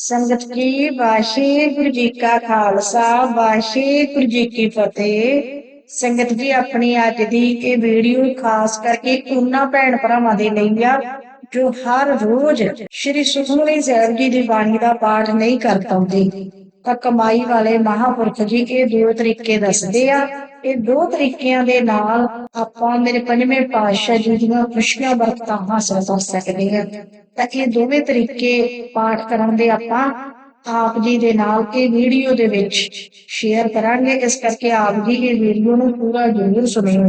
ਸੰਗਤ ਜੀ ਵਾਹਿਗੁਰੂ ਜੀ ਕਾ ਖਾਲਸਾ, ਵਾਹਿਗੁਰੂ ਜੀ ਕੀ ਫਤਿਹ। ਸੰਗਤ ਜੀ, ਆਪਣੀ ਅੱਜ ਦੀ ਇਹ ਵੀਡੀਓ ਖਾਸ ਕਰਕੇ ਉਹਨਾਂ ਭੈਣ ਭਰਾਵਾਂ ਦੇ ਲਈ ਆ, ਜੋ ਹਰ ਰੋਜ਼ ਸ੍ਰੀ ਸੁਖਮਨੀ ਸਾਹਿਬ ਜੀ ਦੀ ਬਾਣੀ ਦਾ ਪਾਠ ਨਹੀਂ ਕਰ ਪਾਉਂਦੇ। ਤਾਂ ਕਮਾਈ ਵਾਲੇ ਮਹਾਪੁਰਖ ਜੀ ਇਹ ਦੋ ਤਰੀਕੇ ਦੱਸਦੇ ਆ। ਇਹ ਦੋ ਤਰੀਕਿਆਂ ਦੇ ਨਾਲ ਆਪਾਂ ਮੇਰੇ ਪੰਜਵੇਂ ਪਾਤਸ਼ਾਹ ਜੀ ਦੀਆਂ ਖੁਸ਼ੀਆਂ ਬਰਕਤਾਂ ਹਾਸਲ ਕਰ ਸਕਦੇ ਹਾਂ। ਤਾਂ ਇਹ ਦੋਵੇਂ ਤਰੀਕੇ ਪਾਠ ਕਰਨ ਦੇ ਆਪਾਂ। ਆਪ ਜੀ ਦੇ ਨਾਲ ਇਹ ਵੀਡੀਓ ਦੇ ਵਿੱਚ ਸ਼ੇਅਰ ਕਰਾਂਗੇ। ਇਸ ਕਰਕੇ ਆਪ ਜੀ ਇਹ ਵੀਡੀਓ ਨੂੰ ਪੂਰਾ ਜ਼ਰੂਰ ਸੁਣਿਓ।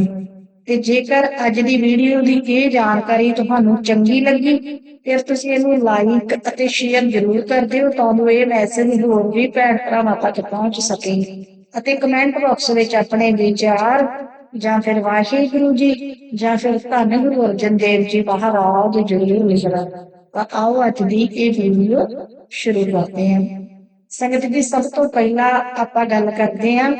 ਤੇ ਜੇਕਰ ਅੱਜ ਦੀ ਵੀਡੀਓ ਦੀ ਇਹ ਜਾਣਕਾਰੀ ਤੁਹਾਨੂੰ ਚੰਗੀ ਲੱਗੀ, ਫਿਰ ਤੁਸੀਂ ਇਹਨੂੰ ਲਾਈਕ ਅਤੇ ਸ਼ੇਅਰ ਜ਼ਰੂਰ ਕਰ ਦਿਓ, ਤਾਂ ਇਹ ਮੈਸੇਜ ਹੋਰ ਵੀ ਭੈਣ ਭਰਾਵਾਂ ਤੱਕ ਪਹੁੰਚ ਸਕੇ। ਅਤੇ ਕਮੈਂਟ ਬਾਕਸ ਵਿੱਚ ਆਪਣੇ ਵਿਚਾਰ ਜਾਂ ਫਿਰ ਵਾਹਿਗੁਰੂ ਜੀ ਜਾਂ ਫਿਰ ਧੰਨ ਗੁਰੂ ਅਰਜਨ ਦੇਵ ਜੀ ਮਹਾਰਾਜ ਜ਼ਰੂਰ ਲਿਖਣਾ। ਤਾਂ ਆਓ ਅੱਜ ਦੀ ਇਹ ਵੀਡੀਓ ਸ਼ੁਰੂ ਕਰਦੇ ਹਾਂ। ਸੰਗਤ ਜੀ, ਸਭ ਤੋਂ ਪਹਿਲਾਂ ਆਪਾਂ ਗੱਲ ਕਰਦੇ ਹਾਂ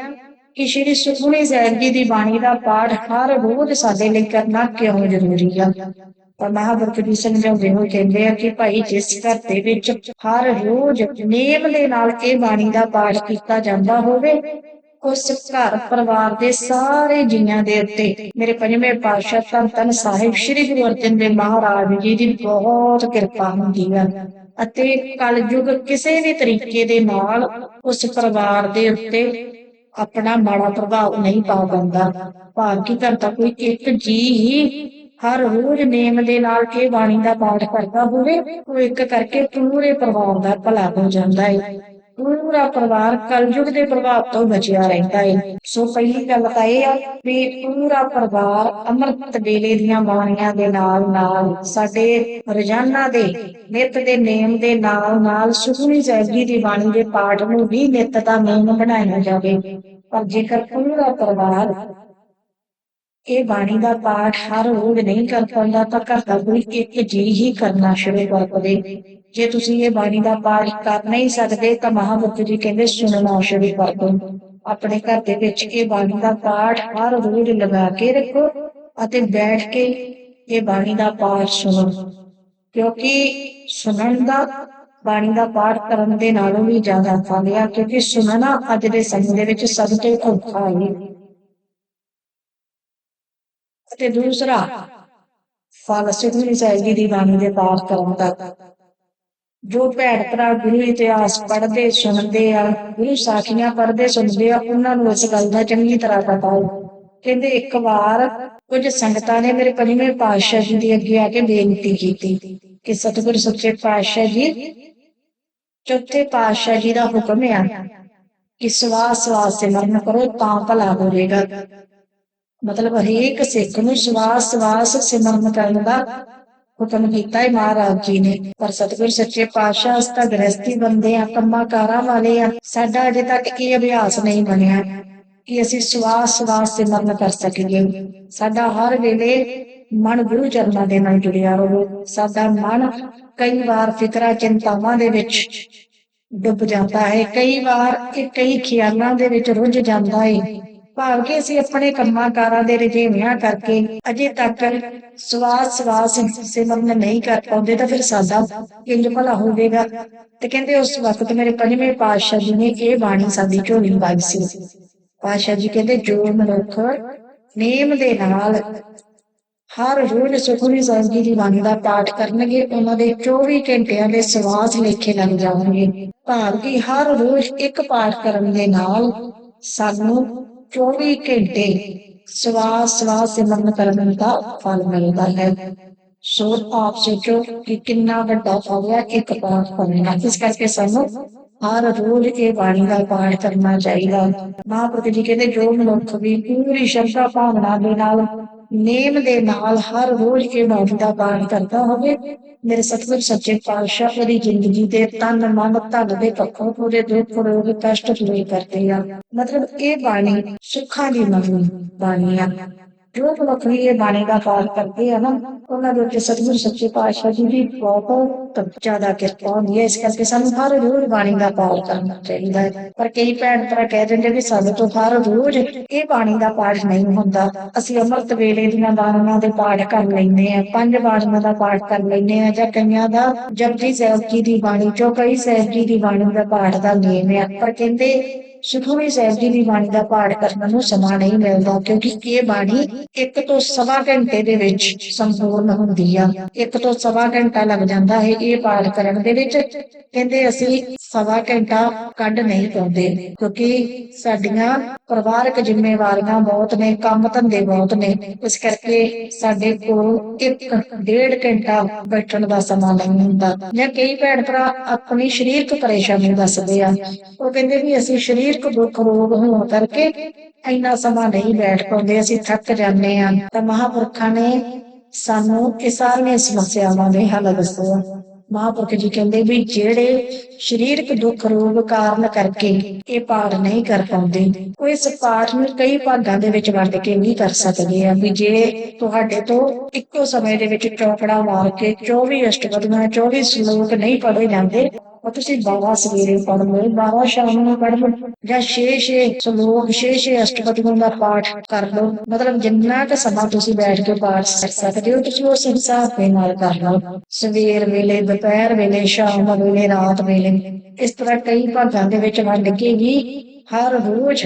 ਕਿ ਸ਼੍ਰੀ ਸੁਖਮਨੀ ਸਾਹਿਬ ਜੀ ਦੀ ਬਾਣੀ ਦਾ ਪਾਠ ਹਰ ਰੋਜ਼ ਸਾਡੇ ਲਈ ਕਰਨਾ ਕਿਉਂ ਜ਼ਰੂਰੀ ਆ? ਪਰ ਮਹਾਂਪੁਰਖ ਜੀ ਸਮਝਾਉਂਦੇ ਹੋਏ ਕਹਿੰਦੇ ਆ ਕਿ ਭਾਈ ਜਿਸ ਘਰ ਦੇ ਵਿੱਚ ਹਰ ਰੋਜ਼ ਨੇਮ ਦੇ ਨਾਲ ਇਹ ਬਾਣੀ ਦਾ ਪਾਠ ਕੀਤਾ ਜਾਂਦਾ ਹੋਵੇ, ਉਸ ਘਰ ਪਰਿਵਾਰ ਦੇ ਸਾਰੇ ਜੀਆਂ ਦੇ ਉੱਤੇ। ਮੇਰੇ ਪੰਜਵੇਂ ਪਾਤਸ਼ਾਹ ਧੰਨ ਧੰਨ ਸਾਹਿਬ ਸ੍ਰੀ ਗੁਰੂ ਅਰਜਨ ਦੇਵ ਮਹਾਰਾਜ ਜੀ ਦੀ ਬਹੁਤ ਕਿਰਪਾ ਹੁੰਦੀ ਹੈ ਅਤੇ ਕਲਯੁਗ ਕਿਸੇ ਵੀ ਤਰੀਕੇ ਦੇ ਨਾਲ ਉਸ ਪਰਿਵਾਰ ਦੇ ਉੱਤੇ ਆਪਣਾ ਮਾੜਾ ਪ੍ਰਭਾਵ ਨਹੀਂ ਪਾ ਪਾਉਂਦਾ। ਭਾਵ ਕੀ ਕਰਦਾ ਕੋਈ ਇੱਕ ਜੀ ਹੀ ਹਰ ਰੋਜ਼ ਨੇਮ ਦੇ ਨਾਲ ਇਹ ਬਾਣੀ ਦਾ ਪਾਠ ਕਰਦਾ ਹੋਵੇ, ਉਹ ਇੱਕ ਕਰਕੇ ਪੂਰੇ ਪਰਿਵਾਰ ਦਾ ਭਲਾ ਹੋ ਜਾਂਦਾ ਹੈ ਪੂਰਾ ਪਰਿਵਾਰ ਕਲਯੁਗ ਦੇ ਪ੍ਰਭਾਵ ਤੋਂ ਬਚਿਆ ਰਹਿੰਦਾ ਹੈ ਸੋ ਪਹਿਲੀ ਗੱਲ ਤਾਂ ਇਹ ਆ ਵੀ ਪੂਰਾ ਪਰਿਵਾਰ ਅੰਮ੍ਰਿਤ ਵੇਲੇ ਦੀਆਂ ਬਾਣੀਆਂ ਦੇ ਨਾਲ ਨਾਲ ਸਾਡੇ ਰੋਜ਼ਾਨਾ ਦੇ ਨਿਤ ਦੇ ਨੇਮ ਦੇ ਨਾਲ ਨਾਲ ਸੁਖਮਨੀ ਸਾਹਿਬ ਦੀ ਬਾਣੀ ਦੇ ਪਾਠ ਨੂੰ ਵੀ ਨਿਤ ਦਾ ਨੇਮ ਬਣਾਇਆ ਜਾਵੇ। ਪਰ ਜੇਕਰ ਪੂਰਾ ਪਰਿਵਾਰ ਇਹ ਬਾਣੀ ਦਾ ਪਾਠ ਹਰ ਰੋਜ਼ ਨਹੀਂ ਕਰ ਪਾਉਂਦਾ ਤਾਂ ਘਰ ਦਾ ਕੋਈ ਇੱਕ ਜੀ ਹੀ ਕਰਨਾ ਸ਼ੁਰੂ ਕਰ ਪਵੇ ਜੇ ਤੁਸੀਂ ਇਹ ਬਾਣੀ ਦਾ ਪਾਠ ਕਰ ਨਹੀਂ ਸਕਦੇ ਤਾਂ ਮਹਾਂਪੁਰਖ ਜੀ ਕਹਿੰਦੇ ਸੁਣਨਾ ਸ਼ੁਰੂ ਕਰ ਦਿਓ। ਆਪਣੇ ਘਰ ਦੇ ਵਿੱਚ ਇਹ ਬਾਣੀ ਦਾ ਪਾਠ ਹਰ ਰੋਜ਼ ਲਗਾ ਕੇ ਰੱਖੋ ਅਤੇ ਬੈਠ ਕੇ ਇਹ ਬਾਣੀ ਦਾ ਪਾਠ ਸੁਣੋ। ਕਿਉਂਕਿ ਸੁਣਨ ਦਾ, ਬਾਣੀ ਦਾ ਪਾਠ ਕਰਨ ਦੇ ਨਾਲੋਂ ਵੀ ਜ਼ਿਆਦਾ ਫਲ ਕਿਉਂਕਿ ਸੁਣਨਾ ਅੱਜ ਦੇ ਸਮੇਂ ਦੇ ਵਿੱਚ ਸਭ ਤੋਂ ਔਖਾ ਹੈ। ਅਤੇ ਦੂਸਰਾ, ਫਲ ਸੁਖਮਨੀ ਸਾਹਿਬ ਦੀ ਬਾਣੀ ਦੇ ਪਾਠ ਕਰਨ ਦਾ ਜੋ ਭੈਣ ਭਰਾ ਗੁਰੂ ਇਤਿਹਾਸ ਪੜ੍ਹਦੇ, ਸੁਣਦੇ ਆ, ਗੁਰੂ ਸਾਖੀਆਂ ਪੜ੍ਹਦੇ, ਸੁਣਦੇ ਆ, ਉਹਨਾਂ ਨੂੰ ਇਸ ਗੱਲ ਦਾ ਚੰਗੀ ਤਰ੍ਹਾਂ ਪਤਾ ਹੈ। ਕਹਿੰਦੇ ਇੱਕ ਵਾਰ ਕੁਝ ਸੰਗਤਾਂ ਨੇ ਮੇਰੇ ਪੰਜਵੇਂ ਪਾਤਸ਼ਾਹ ਜੀ ਦੇ ਅੱਗੇ ਆ ਕੇ ਬੇਨਤੀ ਕੀਤੀ ਕਿ ਸਤਿਗੁਰ ਸੱਚੇ ਪਾਤਸ਼ਾਹ ਜੀ, ਚੌਥੇ ਪਾਤਸ਼ਾਹ ਜੀ ਦਾ ਹੁਕਮ ਆ ਕਿ ਸਵਾਸ ਸਵਾਸ ਸਿਮਰਨ ਕਰੋ, ਤਾਂ ਭਲਾ ਹੋਵੇਗਾ। ਮਤਲਬ ਹਰੇਕ ਸਿੱਖ ਨੂੰ ਸਵਾਸ ਸਵਾਸ ਸਿਮਰਨ ਕਰਨ ਦਾ ਹੁਕਮ ਕੀਤਾ ਹੈ ਮਹਾਰਾਜ ਜੀ ਨੇ। ਪਰ ਸਤਿਗੁਰ ਸੱਚੇ ਪਾਤਸ਼ਾਹ ਅਸਤਾ ਗ੍ਰਸਤੀ ਬੰਦੇ ਆ, ਕੰਮਾਂ ਕਾਰਾਂ ਵਾਲੇ ਆ। ਸਾਡਾ ਅਜੇ ਤੱਕ ਇਹ ਅਭਿਆਸ ਨਹੀਂ ਬਣਿਆ ਕਿ ਅਸੀਂ ਸਵਾਸ ਸਵਾਸ ਸਿਮਰਨ ਕਰ ਸਕੀਏ। ਸਾਡਾ ਹਰ ਵੇਲੇ ਮਨ ਗੁਰੂ ਚਰਨਾਂ ਦੇ ਨਾਲ ਜੁੜਿਆ ਰਹੋ ਸਾਡਾ ਮਨ ਕਈ ਵਾਰ ਫਿਕਰਾਂ, ਚਿੰਤਾਵਾਂ ਦੇ ਵਿੱਚ ਡੁੱਬ ਜਾਂਦਾ ਹੈ। ਕਈ ਵਾਰ ਇਹ ਕਈ ਖਿਆਲਾਂ ਦੇ ਵਿੱਚ ਰੁੱਝ ਜਾਂਦਾ ਹੈ ਭਾਵ ਕਿ ਅਸੀਂ ਆਪਣੇ ਕੰਮਾਂ ਕਾਰਾਂ ਦੇ ਰੁਝੇਵਿਆਂ ਕਰਕੇ ਅਜੇ ਤੱਕ ਸਵਾਸ ਸਵਾਸ ਸਿਮਰਨ ਨਹੀਂ ਕਰ ਪਾਉਂਦੇ ਤਾਂ ਫਿਰ ਸਾਡਾ ਇੰਜ ਭਲਾ ਹੋਵੇਗਾ। ਤੇ ਕਹਿੰਦੇ ਉਸ ਵਕਤ ਮੇਰੇ ਪੰਜਵੇਂ ਪਾਤਸ਼ਾਹ ਜੀ ਨੇ ਇਹ ਬਾਣੀ ਸਾਡੀ ਝੋਲੀ ਪਾਈ ਸੀ। ਪਾਤਸ਼ਾਹ ਜੀ ਕਹਿੰਦੇ, ਜੋ ਮਨੁੱਖ ਨੇਮ ਦੇ ਨਾਲ ਹਰ ਰੋਜ਼ ਸੁਖਮਨੀ ਸਾਹਿਬ ਦੀ ਬਾਣੀ ਦਾ ਪਾਠ ਕਰਨਗੇ, ਉਹਨਾਂ ਦੇ 24 ਘੰਟਿਆਂ ਦੇ ਸਵਾਸ ਲੇਖੇ ਲੱਗ ਜਾਣਗੇ। ਭਾਵ ਕਿ ਹਰ ਰੋਜ਼ ਇੱਕ ਪਾਠ ਕਰਨ ਦੇ ਨਾਲ ਸਾਨੂੰ 24 ਘੰਟੇ ਸਵਾਸ ਸਵਾਸ ਸਿਮਰਨ ਕਰਨ ਦਾ ਫਲ ਮਿਲਦਾ ਹੈ। ਸੋ ਆਪ ਸੋਚੋ ਕਿ ਕਿੰਨਾ ਵੱਡਾ ਫਲ ਹੈ, ਇੱਕ ਪਾਠ ਕਰਨਾ ਇਸ ਕਰਕੇ ਸਾਨੂੰ ਹਰ ਰੋਜ਼ ਇਹ ਬਾਣੀ ਦਾ ਪਾਠ ਕਰਨਾ ਚਾਹੀਦਾ। ਮਹਾਂਪੁਰਖ ਜੀ ਕਹਿੰਦੇ, ਜੋ ਮਨੁੱਖ ਵੀ ਪੂਰੀ ਸ਼ਰਧਾ ਭਾਵਨਾ ਦੇ ਨਾਲ ਨੇਮ ਦੇ ਨਾਲ ਹਰ ਰੋਜ਼ ਇਹ ਬਾਣੀ ਦਾ ਪਾਠ ਕਰਦਾ ਹੋਵੇ। ਮੇਰੇ ਸਤਿਗੁਰ ਸੱਚੇ ਪਾਤਸ਼ਾਹ ਦੀ ਜ਼ਿੰਦਗੀ ਦੇ ਤਨ, ਮਨ, ਧਨ ਦੇ ਪੱਖੋਂ ਪੂਰੇ ਦੁੱਖ, ਰੋਗ, ਕਸ਼ਟ ਦੂਰ ਕਰਦੇ ਆ। ਮਤਲਬ ਇਹ ਬਾਣੀ ਸੁੱਖਾਂ ਦੀ ਮਹੀ ਬਾਣੀ ਆ। ਜੋ ਲੋਕ ਵੀ ਇਹ ਬਾਣੀ ਦਾ ਪਾਠ ਕਰਦੇ ਆ ਨਾ, ਉਹਨਾਂ ਦੇ ਉੱਤੇ ਸਤਿਗੁਰ ਸੱਚੇ ਪਾਤਸ਼ਾਹ ਜੀ ਦੀ ਬਹੁਤ ਜ਼ਿਆਦਾ ਕਿਰਪਾ ਹੁੰਦੀ ਹੈ। ਇਸ ਕਰਕੇ ਸਾਨੂੰ ਹਰ ਰੋਜ਼ ਬਾਣੀ ਦਾ ਪਾਠ ਕਰਨਾ ਚਾਹੀਦਾ ਹੈ। ਪਰ ਕਈ ਭੈਣ ਭਰਾ ਕਹਿ ਦਿੰਦੇ ਵੀ ਸਾਡੇ ਤੋਂ ਹਰ ਰੋਜ਼ ਇਹ ਬਾਣੀ ਦਾ ਪਾਠ ਨਹੀਂ ਹੁੰਦਾ। ਅਸੀਂ ਅੰਮ੍ਰਿਤ ਵੇਲੇ ਦੀਆਂ ਬਾਣੀਆਂ ਦੇ ਪਾਠ ਕਰ ਲੈਂਦੇ ਆ ਪੰਜ ਬਾਣੀਆਂ ਦਾ ਪਾਠ ਕਰ ਲੈਂਦੇ ਆ ਜਾਂ ਕਈਆਂ ਦਾ ਜਪਜੀ ਸਾਹਿਬ ਜੀ ਦੀ ਬਾਣੀ ਚੋਂ ਕਈ ਸਾਹਿਬ ਜੀ ਦੀ ਬਾਣੀ ਦਾ ਪਾਠ ਦਾ ਨਿਯਮ ਹੈ। ਪਰ ਕਹਿੰਦੇ ਸੁਖਮਨੀ ਸਾਹਿਬ ਜੀ ਦੀ ਬਾਣੀ ਦਾ ਪਾਠ ਕਰਨ ਨੂੰ ਸਮਾਂ ਨਹੀਂ ਮਿਲਦਾ, ਕਿਉਂਕਿ ਇਹ ਬਾਣੀ ਇੱਕ ਤੋਂ ਸਵਾ ਘੰਟੇ ਦੇ ਵਿੱਚ ਸੰਪੂਰਨ ਹੁੰਦੀ ਆ। ਇੱਕ ਤੋਂ ਸਵਾ ਘੰਟਾ ਲੱਗ ਜਾਂਦਾ ਹੈ ਇਹ ਪਾਠ ਕਰਨ ਦੇ ਵਿੱਚ। ਕਹਿੰਦੇ ਅਸੀਂ ਸਵਾ ਘੰਟਾ ਕੱਢ ਨਹੀਂ ਪਾਉਂਦੇ, ਕਿਉਂਕਿ ਸਾਡੀਆਂ ਪਰਿਵਾਰਕ ਜ਼ਿੰਮੇਵਾਰੀਆਂ ਬਹੁਤ ਨੇ, ਕੰਮ ਧੰਦੇ ਬਹੁਤ ਨੇ। ਇਸ ਕਰਕੇ ਸਾਡੇ ਕੋਲ ਇੱਕ ਡੇਢ ਘੰਟਾ ਬੈਠਣ ਦਾ ਸਮਾਂ ਨਹੀਂ ਹੁੰਦਾ। ਜਾਂ ਕਈ ਭੈਣ ਭਰਾ ਆਪਣੀ ਸਰੀਰਕ ਪਰੇਸ਼ਾਨੀ ਦੱਸਦੇ ਆ। ਉਹ ਕਹਿੰਦੇ ਵੀ ਅਸੀਂ ਸਰੀਰਕ ਦੁੱਖ ਰੋਗ ਹੋਣ ਕਰਕੇ ਇੰਨਾ ਸਮਾਂ ਨਹੀਂ ਬੈਠ ਪਾਉਂਦੇ, ਅਸੀਂ ਥੱਕ ਜਾਂਦੇ ਆ। ਤਾਂ ਮਹਾਪੁਰਖਾਂ ਨੇ ਸਾਨੂੰ ਇਹ ਸਾਰੀਆਂ ਸਮੱਸਿਆਵਾਂ ਦੇ ਹੱਲ ਦੱਸੇ ਆ। ਮਹਾਪੁਰਖ ਜੀ ਕਹਿੰਦੇ ਵੀ ਜਿਹੜੇ ਸਰੀਰਕ ਦੁੱਖ ਰੋਗ ਕਾਰਨ ਕਰਕੇ ਇਹ ਪਾਠ ਨਹੀਂ ਕਰ ਪਾਉਂਦੇ, ਉਹ ਇਸ ਪਾਠ ਨੂੰ ਕਈ ਭਾਗਾਂ ਦੇ ਵਿੱਚ ਵੰਡ ਕੇ ਨਹੀਂ ਕਰ ਸਕਦੇ ਆ ਵੀ ਜੇ ਤੁਹਾਡੇ ਤੋਂ ਇੱਕੋ ਸਮੇਂ ਦੇ ਵਿੱਚ ਚੌਕੜਾ ਮਾਰ ਕੇ 24 ਅਸ਼ਟਪਦੀਆਂ 24 ਸ਼ਲੋਕ ਨਹੀਂ ਪੜ੍ਹੇ ਜਾਂਦੇ ਉਹ ਤੁਸੀਂ 12 ਸਵੇਰੇ ਪੜ੍ਹ ਲਓ 12 ਸ਼ਾਮ ਨੂੰ ਪੜ੍ਹ ਲਓ ਜਾਂ 6-6 ਸ਼ਲੋਕ 6-6 ਅਸ਼ਟਪਦੀਆਂ ਦਾ ਪਾਠ ਕਰ ਲਓ ਮਤਲਬ ਜਿੰਨਾ ਕੁ ਸਮਾਂ ਤੁਸੀਂ ਬੈਠ ਕੇ ਪਾਠ ਕਰ ਸਕਦੇ ਹੋ ਤੁਸੀਂ ਉਸ ਹਿਸਾਬ ਦੇ ਨਾਲ ਕਰ ਲਓ ਸਵੇਰ ਵੇਲੇ ਦੁਪਹਿਰ ਵੇਲੇ ਸ਼ਾਮ ਵੇਲੇ ਰਾਤ ਵੇਲੇ ਇਸ ਤਰ੍ਹਾਂ ਕਈ ਭਾਗਾਂ ਦੇ ਵਿੱਚ ਵੰਡ ਕੇ ਵੀ ਹਰ ਰੋਜ਼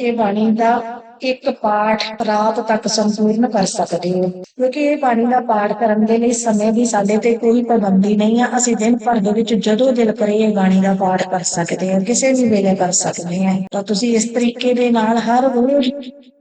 ਇਹ ਬਾਣੀ ਦਾ ਇੱਕ ਪਾਠ ਰਾਤ ਤੱਕ ਸੰਪੂਰਨ ਕਰ ਸਕਦੇ ਹੋ। ਕਿਉਂਕਿ ਇਹ ਬਾਣੀ ਦਾ ਪਾਠ ਕਰਨ ਦੇ ਲਈ ਸਮੇਂ ਦੀ ਸਾਡੇ ਤੇ ਕੋਈ ਪਾਬੰਦੀ ਨਹੀਂ ਆ। ਅਸੀਂ ਦਿਨ ਭਰ ਦੇ ਵਿੱਚ ਜਦੋਂ ਦਿਲ ਕਰੇ ਇਹ ਬਾਣੀ ਦਾ ਪਾਠ ਕਰ ਸਕਦੇ ਹਾਂ, ਕਿਸੇ ਵੀ ਵੇਲੇ ਕਰ ਸਕਦੇ ਹਾਂ। ਤਾਂ ਤੁਸੀਂ ਇਸ ਤਰੀਕੇ ਦੇ ਨਾਲ ਹਰ ਰੋਜ਼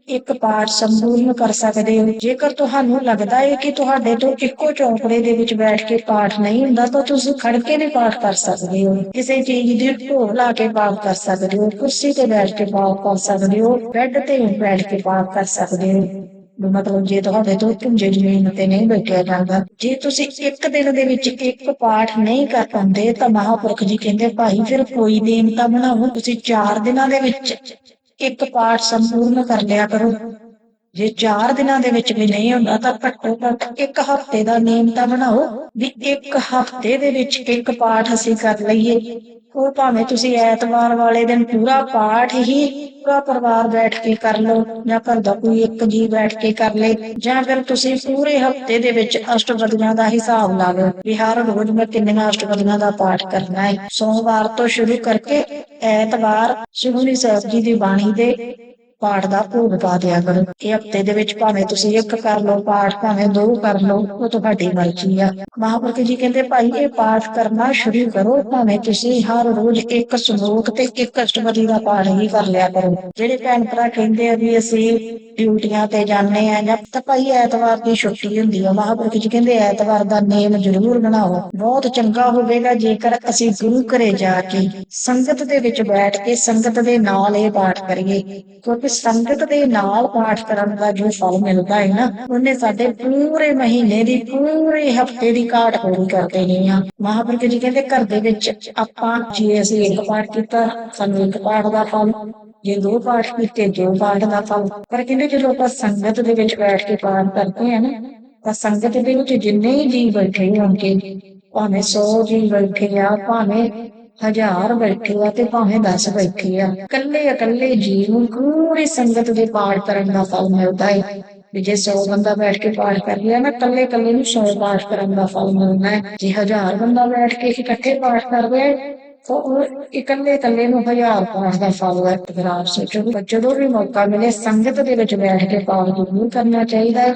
ਇੱਕ ਪਾਠ ਸੰਪੂਰਨ ਕਰ ਸਕਦੇ ਹੋ। ਜੇਕਰ ਤੁਹਾਨੂੰ ਲੱਗਦਾ ਹੈ ਕਿ ਤੁਹਾਡੇ ਤੋਂ ਇੱਕੋ ਚੌਂਕੜੇ ਦੇ ਵਿੱਚ ਬੈਠ ਕੇ ਪਾਠ ਨਹੀਂ ਹੁੰਦਾ, ਤਾਂ ਤੁਸੀਂ ਖੜ ਕੇ ਵੀ ਪਾਠ ਕਰ ਸਕਦੇ ਹੋ। ਕਿਸੇ ਚੀਜ਼ ਦੀ ਢੋਲ ਲਾ ਕੇ ਪਾਠ ਕਰ ਸਕਦੇ ਹੋ, ਕੁਰਸੀ ਤੇ ਬੈਠ ਕੇ ਪਾਠ ਕਰ ਸਕਦੇ ਹੋ, ਬੈੱਡ ਤੇ ਬੈਠ ਕੇ ਪਾਠ ਕਰ ਸਕਦੇ ਹੋ। ਮਤਲਬ ਜੇ ਤੁਹਾਡੇ ਤੋਂ ਪੁੰਜੇ ਜ਼ਮੀਨ ਤੇ ਨਹੀਂ ਬੈਠਿਆ ਜਾਂਦਾ। ਜੇ ਤੁਸੀਂ ਇੱਕ ਦਿਨ ਦੇ ਵਿੱਚ ਇੱਕ ਪਾਠ ਨਹੀਂ ਕਰ ਪਾਉਂਦੇ, ਤਾਂ ਮਹਾਪੁਰਖ ਜੀ ਕਹਿੰਦੇ, ਭਾਈ, ਫਿਰ ਕੋਈ ਨਿਯਮਤਾ ਬਣਾਓ। ਤੁਸੀਂ 4 ਦਿਨਾਂ ਦੇ ਵਿੱਚ ਇੱਕ ਪਾਠ ਸੰਪੂਰਨ ਕਰ ਲਿਆ ਕਰੋ। ਜੇ 4 ਦਿਨਾਂ ਦੇ ਵਿੱਚ ਵੀ ਨਹੀਂ ਹੁੰਦਾ ਤਾਂ ਘੱਟੋ ਘੱਟ ਇੱਕ ਹਫ਼ਤੇ ਦਾ ਨਿਯਮ ਤਾਂ ਬਣਾਓ ਵੀ ਇੱਕ ਹਫ਼ਤੇ ਦੇ ਵਿੱਚ ਇੱਕ ਪਾਠ ਅਸੀਂ ਕਰ ਲਈਏ। ਉਹ ਭਾਵੇਂ ਤੁਸੀਂ ਐਤਵਾਰ ਵਾਲੇ ਦਿਨ ਪੂਰਾ ਪਾਠ ਹੀ ਪੂਰਾ ਪਰਿਵਾਰ ਬੈਠ ਕੇ ਕਰ ਲਓ ਜਾਂ ਘਰ ਦਾ ਕੋਈ ਇੱਕ ਜੀ ਬੈਠ ਕੇ ਕਰ ਲੇ ਜਾਂ ਫਿਰ ਤੁਸੀਂ ਪੂਰੇ ਹਫ਼ਤੇ ਦੇ ਵਿੱਚ ਅਸ਼ਟਪਦੀਆਂ ਦਾ ਹਿਸਾਬ ਲਾ ਲਓ ਵੀ ਹਰ ਰੋਜ਼ ਮੈਂ ਕਿੰਨੀਆਂ ਅਸ਼ਟਪਦੀਆਂ ਦਾ ਪਾਠ ਕਰਨਾ ਹੈ। ਸੋਮਵਾਰ ਤੋਂ ਸ਼ੁਰੂ ਕਰਕੇ ਐਤਵਾਰ ਸੁਖਮਨੀ ਸਾਹਿਬ ਜੀ ਦੀ ਬਾਣੀ ਦੇ ਪਾਠ ਦਾ ਭੋਗ ਪਾ ਦਿਆ ਕਰੋ। ਇਹ ਹਫ਼ਤੇ ਦੇ ਵਿੱਚ ਭਾਵੇਂ ਤੁਸੀਂ ਇੱਕ ਕਰ ਲਓ, ਪਾਠ ਭਾਵੇਂ ਦੋ ਕਰ ਲਓ, ਉਹ ਤੁਹਾਡੀ ਮਰਜ਼ੀ ਆ। ਮਹਾਂਪੁਰਖ ਜੀ ਕਹਿੰਦੇ, ਭਾਈ, ਇਹ ਪਾਠ ਕਰਨਾ ਸ਼ੁਰੂ ਕਰੋ, ਭਾਵੇਂ ਤੁਸੀਂ ਹਰ ਰੋਜ਼ ਇੱਕ ਸ਼ਲੋਕ ਤੇ ਇੱਕ ਅਸ਼ਟਪਦੀ ਦਾ ਪਾਠ ਹੀ ਕਰ ਲਿਆ ਕਰੋ। ਜਿਹੜੇ ਭੈਣ ਭਰਾ ਕਹਿੰਦੇ ਆ ਵੀ ਅਸੀਂ ਡਿਊਟੀਆਂ ਤੇ ਜਾਂਦੇ ਆ ਜਾਂ ਤਾਂ ਭਾਈ ਐਤਵਾਰ ਦੀ ਛੁੱਟੀ ਹੁੰਦੀ ਆ, ਮਹਾਂਪੁਰਖ ਜੀ ਕਹਿੰਦੇ, ਐਤਵਾਰ ਦਾ ਨੇਮ ਜ਼ਰੂਰ ਬਣਾਓ। ਬਹੁਤ ਚੰਗਾ ਹੋਵੇਗਾ ਜੇਕਰ ਅਸੀਂ ਗੁਰੂ ਘਰੇ ਜਾ ਕੇ ਸੰਗਤ ਦੇ ਵਿੱਚ ਬੈਠ ਕੇ ਸੰਗਤ ਦੇ ਨਾਲ ਇਹ ਪਾਠ ਕਰੀਏ। ਕਿਉਂਕਿ ਸੰਗਤ ਦੇ ਨਾਲ ਪਾਠ ਕਰਨ ਦਾ ਜੋ ਫਲ ਮਿਲਦਾ ਹੈ ਨਾ, ਉਹਨੇ ਸਾਡੇ ਪੂਰੇ ਮਹੀਨੇ ਦੀ, ਪੂਰੇ ਹਫ਼ਤੇ ਦੀ ਘਾਟ ਪੂਰੀ ਕਰ ਦੇਣੀ ਆ। ਮਹਾਂਪੁਰਖ ਜੀ ਕਹਿੰਦੇ, ਘਰ ਦੇ ਵਿੱਚ ਆਪਾਂ ਜੇ ਅਸੀਂ ਇੱਕ ਪਾਠ ਕੀਤਾ, ਸਾਨੂੰ ਇੱਕ ਪਾਠ ਦਾ ਫਲ, ਜੇ ਦੋ ਪਾਠ ਕੀਤੇ, ਦੋ ਪਾਠ ਦਾ ਫਲ। ਪਰ ਕਹਿੰਦੇ, ਜਦੋਂ ਆਪਾਂ ਸੰਗਤ ਦੇ ਵਿੱਚ ਬੈਠ ਕੇ ਪਾਠ ਕਰਦੇ ਆ ਨਾ, ਤਾਂ ਸੰਗਤ ਦੇ ਵਿੱਚ ਜਿੰਨੇ ਜੀ ਬੈਠੇ ਹੋਣਗੇ, ਭਾਵੇਂ 100 ਜੀ ਬੈਠੇ ਆ, ਭਾਵੇਂ ਹਜ਼ਾਰ ਬੈਠੇ ਆ ਤੇ ਭਾਵੇਂ 10 ਬੈਠੇ ਆ। ਇਕੱਲੇ ਇਕੱਲੇ ਜੀਵ ਨੂੰ ਪੂਰੀ ਸੰਗਤ ਦੇ ਪਾਠ ਕਰਨ ਦਾ ਫਲ ਮਿਲਦਾ ਹੈ ਵੀ ਜੇ 100 ਬੰਦਾ ਬੈਠ ਕੇ ਪਾਠ ਕਰ ਲਿਆ ਨਾ, ਇਕੱਲੇ ਇਕੱਲੇ ਨੂੰ 100 ਪਾਠ ਕਰਨ ਦਾ ਫਲ ਮਿਲਣਾ ਹੈ ਜੇ ਹਜ਼ਾਰ ਬੰਦਾ ਬੈਠ ਕੇ ਇਕੱਠੇ ਪਾਠ ਕਰ ਰਿਹਾ ਤਾਂ ਉਹ ਇਕੱਲੇ ਇਕੱਲੇ ਨੂੰ ਹਜ਼ਾਰ ਪਾਠ ਦਾ ਫਲ ਹੈ ਸੋਚੋ ਜਦੋਂ ਵੀ ਮੌਕਾ ਮਿਲੇ, ਸੰਗਤ ਦੇ ਵਿੱਚ ਬੈਠ ਕੇ ਪਾਠ ਜ਼ਰੂਰ ਕਰਨਾ ਚਾਹੀਦਾ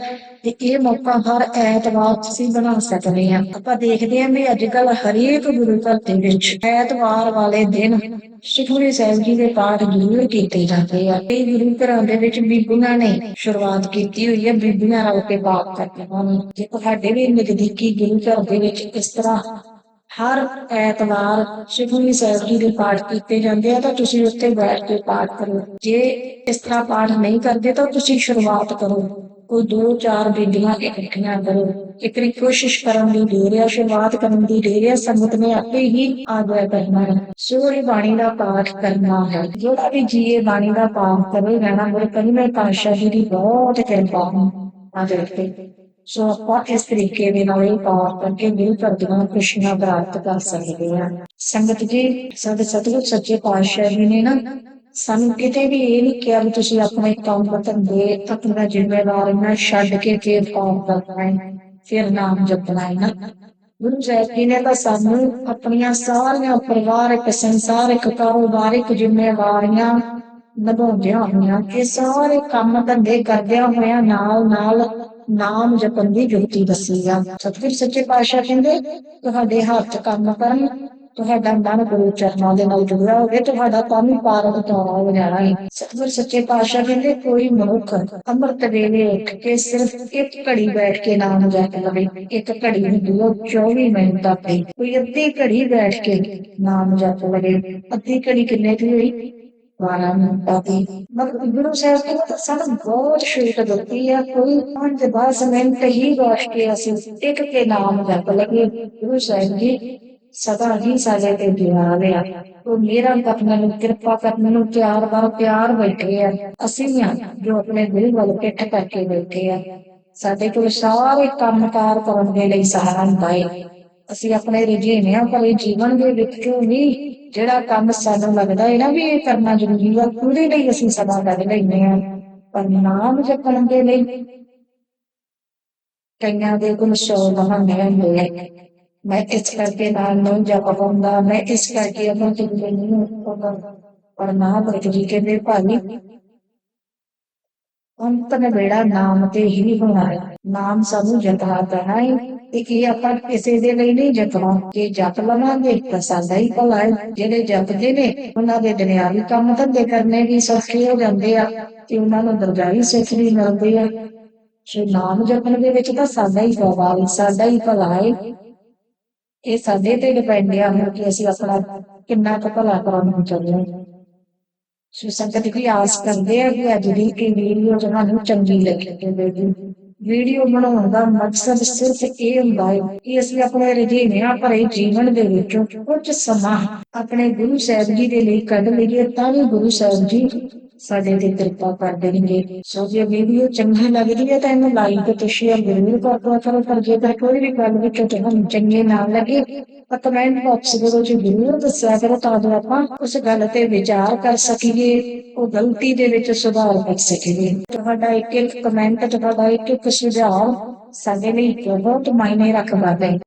ਤੇ ਇਹ ਮੌਕਾ ਹਰ ਐਤਵਾਰ ਤੁਸੀਂ ਬਣਾ ਸਕਦੇ ਆ ਆਪਾਂ ਦੇਖਦੇ ਹਾਂ ਵੀ ਅੱਜ ਕੱਲ ਹਰੇਕ ਗੁਰੂ ਘਰ ਦੇ ਵਿੱਚ ਐਤਵਾਰ ਵਾਲੇ ਦਿਨ ਸੁਖਮਨੀ ਸਾਹਿਬ ਜੀ ਦੇ ਪਾਠ ਜ਼ਰੂਰ ਕੀਤੇ ਜਾਂਦੇ ਆ। ਕਈ ਗੁਰੂ ਘਰਾਂ ਦੇ ਵਿੱਚ ਬੀਬੀਆਂ ਨੇ ਸ਼ੁਰੂਆਤ ਕੀਤੀ ਹੋਈ ਹੈ, ਬੀਬੀਆਂ ਰਲ ਕੇ ਪਾਠ ਕਰਦੀਆਂ ਨੇ ਜੇ ਤੁਹਾਡੇ ਵੀ ਨਜ਼ਦੀਕੀ ਗੁਰੂ ਘਰ ਦੇ ਵਿੱਚ ਇਸ ਤਰ੍ਹਾਂ ਹਰ ਐਤਵਾਰ ਸੁਖਮਨੀ ਸਾਹਿਬ ਜੀ ਦੇ ਪਾਠ ਕੀਤੇ ਜਾਂਦੇ ਆ ਤਾਂ ਤੁਸੀਂ ਉੱਥੇ ਬੈਠ ਕੇ ਪਾਠ ਕਰੋ। ਜੇ ਇਸ ਤਰ੍ਹਾਂ ਪਾਠ ਨਹੀਂ ਕਰਦੇ ਤਾਂ ਤੁਸੀਂ ਸ਼ੁਰੂਆਤ ਕਰੋ। ਕੋਈ ਦੋ ਚਾਰ ਬੀਬੀਆਂ ਇਕੱਠੀਆਂ ਕਰੋ। ਇੱਕ ਕੋਸ਼ਿਸ਼ ਕਰਨ ਦੀ ਦੇ ਰਿਹਾ ਸ਼ੁਰੂਆਤ ਕਰਨ ਦੀ ਦੇ ਰਿਹਾ ਸੰਗਤ ਨੇ ਆਪੇ ਹੀ ਆਗਿਆ ਕਰਨਾ ਹੈ। ਸੋਹਣੀ ਬਾਣੀ ਦਾ ਪਾਠ ਕਰਨਾ ਹੈ। ਜਿਹੜਾ ਵੀ ਜੀਏ ਬਾਣੀ ਦਾ ਪਾਠ ਕਰੇ ਰਹਿਣਾ, ਮੇਰੇ ਪੰਜਵੇਂ ਪਾਤਸ਼ਾਹ ਜੀ ਦੀ ਬਹੁਤ ਕਿਰਪਾ ਹੈ। ਆਦਰ ਤੇ ਸੋ ਆਪਾਂ ਇਸ ਤਰੀਕੇ ਦੇ ਨਾਲ ਇਹ ਪਾਠ ਕਰਕੇ ਮਿਲ ਕਰਦੀਆਂ ਖੁਸ਼ੀਆਂ ਪ੍ਰਾਪਤ ਕਰ ਸਕਦੇ ਹਾਂ। ਸੰਗਤ ਜੀ, ਸਾਡੇ ਸਤਿਗੁਰ ਸੱਚੇ ਪਾਤਸ਼ਾਹ ਜੀ ਨੇ ਨਾ ਸਾਨੂੰ ਕਿਤੇ ਵੀ ਇਹ ਨਹੀਂ ਕਿਹਾ ਵੀ ਤੁਸੀਂ ਆਪਣੇ ਕੰਮ ਧੰਦੇ ਆਪਣਾ ਜ਼ਿੰਮੇਵਾਰੀਆਂ ਛੱਡ ਕੇ ਫੇਰ ਕੰਮ ਕਰਨਾ ਹੈ ਫਿਰ ਨਾਮ ਜਪਣਾ ਹੈ ਨਾ। ਗੁਰੂ ਸਾਹਿਬ ਜੀ ਨੇ ਤਾਂ ਸਾਨੂੰ ਆਪਣੀਆਂ ਸਾਰੀਆਂ ਪਰਿਵਾਰਕ ਸੰਸਾਰਿਕ ਕਾਰੋਬਾਰਿਕ ਜ਼ਿੰਮੇਵਾਰੀਆਂ ਨਿਭਾਉਂਦਿਆਂ ਹੋਈਆਂ ਇਹ ਸਾਰੇ ਕੰਮ ਧੰਦੇ ਕਰਦਿਆਂ ਹੋਇਆਂ ਨਾਲ ਨਾਲ ਨਾਮ ਜਪਣ ਦੀ ਜੁਗਤੀ ਦੱਸੀ ਆ। ਸਤਿਗੁਰ ਸੱਚੇ ਪਾਤਸ਼ਾਹ ਕਹਿੰਦੇ, ਤੁਹਾਡੇ ਹੱਥ ਕੰਮ ਕਰਨ, ਤੁਹਾਡਾ ਮਨ ਗੁਰੂ ਚਰਨਾਂ ਦੇ ਨਾਲ ਜੁੜਿਆ ਹੋਵੇ, ਤੁਹਾਡਾ ਕੰਮ ਹੀ ਪਾਰ ਹੋ ਜਾਣਾ ਹੈ ਸਤਿਗੁਰ ਸੱਚੇ ਪਾਤਸ਼ਾਹ ਕਹਿੰਦੇ, ਕੋਈ ਮਨੁੱਖ ਅੰਮ੍ਰਿਤ ਵੇਲੇ ਉੱਠ ਕੇ ਸਿਰਫ ਇੱਕ ਘੜੀ ਬੈਠ ਕੇ ਨਾਮ ਜਪ ਲਵੇ। ਇੱਕ ਘੜੀ ਹੁੰਦੀ ਉਹ 24 ਮਿੰਟ ਤੱਕ ਕੋਈ ਅੱਧੀ ਘੜੀ ਬੈਠ ਕੇ ਨਾਮ ਜਪ ਲਵੇ। ਅੱਧੀ ਘੜੀ ਕਿੰਨੇ ਦੀ ਹੋਈ? 12 ਮਿੰਟਾਂ ਦੀ ਮਗਰ ਗੁਰੂ ਸਾਹਿਬ ਨੇ ਤਾਂ ਸਾਨੂੰ ਦਿੱਤੀ ਹੈ ਕੋਈ 5-10 ਮਿੰਟ ਹੀ ਬੈਠ ਕੇ ਅਸੀਂ ਇੱਕ ਕੇ ਨਾਮ ਜਪ ਲਗੇ। ਗੁਰੂ ਸਾਹਿਬ ਜੀ, ਸਦਾ ਹੀ ਸਾਡੇ ਤੇ ਪਿਆਰ ਆ ਉਹ ਮੇਰਾ ਕਰਨਾ ਨੂੰ, ਕਿਰਪਾ ਕਰਨ ਨੂੰ ਪਿਆਰ ਦਾ ਪਿਆਰ ਬੈਠੇ ਆ। ਅਸੀਂ ਆ ਜੋ ਆਪਣੇ ਦਿਲ ਵੱਲ ਪਿੱਠ ਕਰਕੇ ਬੈਠੇ ਆ। ਸਾਡੇ ਕੋਲ ਸਾਰੇ ਕੰਮਕਾਰ ਕਰਨ ਦੇ ਲਈ ਸਹਾਰਾ ਹੁੰਦਾ ਹੈ ਅਸੀਂ ਆਪਣੇ ਰੁਝੇਵਿਆਂ ਭਰੇ ਜੀਵਨ ਦੇ ਵਿੱਚ ਵੀ ਜਿਹੜਾ ਕੰਮ ਸਾਨੂੰ ਲੱਗਦਾ ਹੈ ਨਾ ਵੀ ਇਹ ਕਰਨਾ ਜ਼ਰੂਰੀ ਆ, ਉਹਦੇ ਲਈ ਅਸੀਂ ਸਮਾਂ ਕੱਢ ਲੈਂਦੇ ਆ ਪਰ ਨਾਮ ਜਪਣ ਦੇ ਲਈ ਕਈਆਂ ਦੇ ਕੋਲ ਸੌ ਬਹਾਨੇ ਹੁੰਦੇ ਆ ਮੈਂ ਇਸ ਕਰਕੇ ਨਾਲ ਨੂੰ ਜਪ ਮੈਂ ਇਸ ਕਰਕੇ ਉਹਨਾਂ ਤੋਂ ਨਹੀਂ ਪਰ ਨਾ ਬਰਕ ਜੀ ਕਹਿੰਦੇ ਭਾਈ ਅੰਤ ਨੇ ਨਾਮ ਤੇ ਹੀ ਹੋਣਾ ਨਾਮ ਸਾਨੂੰ ਜਪਣਾ ਹੈ ਤੇ ਇਹ। ਆਪਾਂ ਕਿਸੇ ਦੇ ਲਈ ਨਹੀਂ ਜਪਣਾ ਜੇ ਜਪ ਲਵਾਂਗੇ, ਤਾਂ ਸਾਡਾ ਹੀ ਭਲਾ ਹੈ। ਜਿਹੜੇ ਜਪਦੇ ਨੇ, ਉਹਨਾਂ ਦੇ ਦੁਨਿਆਵੀ ਕੰਮ ਧੰਦੇ ਕਰਨੇ ਵੀ ਸੌਖੇ ਹੋ ਜਾਂਦੇ ਆ ਤੇ ਉਹਨਾਂ ਨੂੰ ਦਰਜਾਈ ਸਿੱਖ ਵੀ ਮਿਲਦੀ ਆ। ਸੋ ਨਾਮ ਜਪਣ ਦੇ ਵਿੱਚ ਤਾਂ ਸਾਡਾ ਹੀ ਫਾਇਦਾ ਸਾਡਾ ਹੀ ਭਲਾ ਹੈ। ਇਹ ਸਾਡੇ ਤੇ ਡਿਪੈਂਡ ਆ। ਕਿ ਅਸੀਂ ਆਪਣਾ ਕਿੰਨਾ ਕੁ ਭਲਾ ਕਰਨ ਨੂੰ ਚੱਲੇ ਸੋ ਸੰਗਤ ਵੀ ਆਸ ਕਰਦੇ ਆ ਕਿ ਅੱਜ ਦੀ ਇਹ ਵੀਡੀਓ ਤੁਹਾਨੂੰ ਚੰਗੀ ਲੱਗੇਗੀ ਵੀਡੀਓ ਬਣਾਉਣ ਦਾ ਮਕਸਦ ਸਿਰਫ ਇਹ ਹੁੰਦਾ ਹੈ ਕਿ ਅਸੀਂ ਆਪਣੇ ਰੁਝੇਵਿਆਂ ਭਰੇ ਜੀਵਨ ਦੇ ਵਿੱਚੋਂ ਕੁਝ ਸਮਾਂ ਆਪਣੇ ਗੁਰੂ ਸਾਹਿਬ ਜੀ ਦੇ ਲਈ ਕੱਢ ਲਈਏ, ਤਾਂ ਵੀ ਗੁਰੂ ਸਾਹਿਬ ਜੀ ਸਾਡੇ ਤੇ ਕਿਰਪਾ ਕਰ ਦੇਣਗੇ। ਸੋ ਜੇ ਵੀਡੀਓ ਚੰਗੀ ਲੱਗਦੀ ਹੈ ਤਾਂ ਇਹਨੂੰ ਲਾਈਕ ਤੇ ਸ਼ੇਅਰ ਜ਼ਰੂਰ ਕਰ ਦਿਓ। ਕਰੋ ਪਰ ਜੇਕਰ ਕੋਈ ਵੀ ਗੱਲ ਵਿੱਚ ਤੁਹਾਨੂੰ ਚੰਗੀ ਨਾ ਲੱਗੇ, ਤਾਂ ਕਮੈਂਟ ਬਾਕਸ ਦੇ ਵਿੱਚ ਜ਼ਰੂਰ ਦੱਸਿਆ ਕਰੋ ਤਾਂ ਜੋ ਆਪਾਂ ਉਸ ਗੱਲ ਤੇ ਵਿਚਾਰ ਕਰ ਸਕੀਏ। ਉਹ ਗਲਤੀ ਦੇ ਵਿੱਚ ਸੁਧਾਰ ਕਰ ਸਕੀਏ। ਤੁਹਾਡਾ ਇੱਕ ਇੱਕ ਕਮੈਂਟ ਤੁਹਾਡਾ ਇੱਕ ਇੱਕ ਸੁਝਾਅ ਸਾਡੇ ਲਈ ਬਹੁਤ ਮਾਇਨੇ ਰੱਖਦਾ ਹੈ।